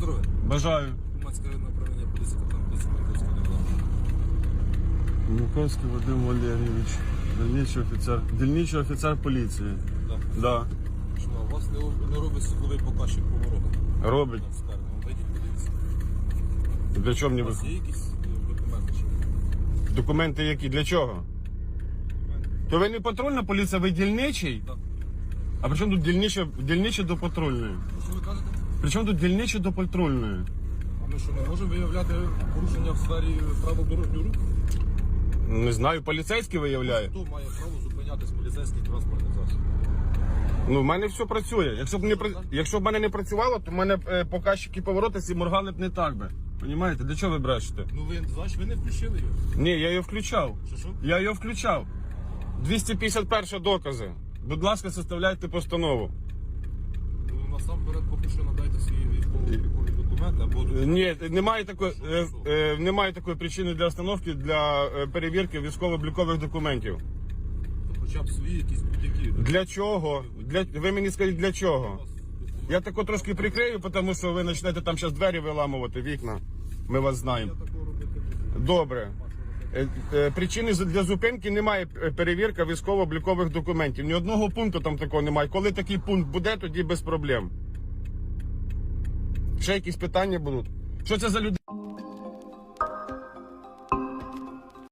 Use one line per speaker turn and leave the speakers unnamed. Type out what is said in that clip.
здоров'я.
Бажаю.
Громадське направлення поліції капітан поліції.
Муковський Вадим Валерійович, дільничий офіцер, дільничий офіцер поліції.
Так.
Да.
Що, у вас не, не робить світловий показчик повороту.
Робить.
На. Вийдіть, подивіться.
Для чого мені
У
ви-
є якісь е, документи? Чи?
документи які? Для чого? То ви не патрульна поліція, ви дільничий?
Так.
А при чому тут дільниче, дільниче до патрульної?
Кажете?
Тут дільниче до патрульної?
А ми що, не можемо виявляти порушення в сфері правил дорожнього руху?
Не знаю, поліцейський виявляє.
Хто має право зупинятись поліцейський транспортний засіб?
Ну, в мене все працює. Якщо б не якщо б мене не працювало, то в мене е, показчики повороти ці моргали б не так би. Понімаєте? Для чого ви брешете?
Ну ви, значить, ви не включили його.
Ні, я його включав.
Що що?
Я його включав. 251 докази. Будь ласка, составляйте постанову.
Насамперед поки що надайте свої військово-облікові документи або
Е, Ні, немає такої, е, е, немає такої причини для остановки для е, перевірки військово-облікових документів.
хоча б свої якісь будь-які.
Для чого? Для, ви мені скажіть, для чого? Я тако трошки прикрию, тому що ви почнете там зараз двері виламувати, вікна. Ми вас знаємо.
Я такого робити не буду.
Добре. Е, е, Причини для зупинки немає е, перевірка військово-облікових документів. Ні одного пункту там такого немає. Коли такий пункт буде, тоді без проблем. Ще якісь питання будуть? Що це за люди?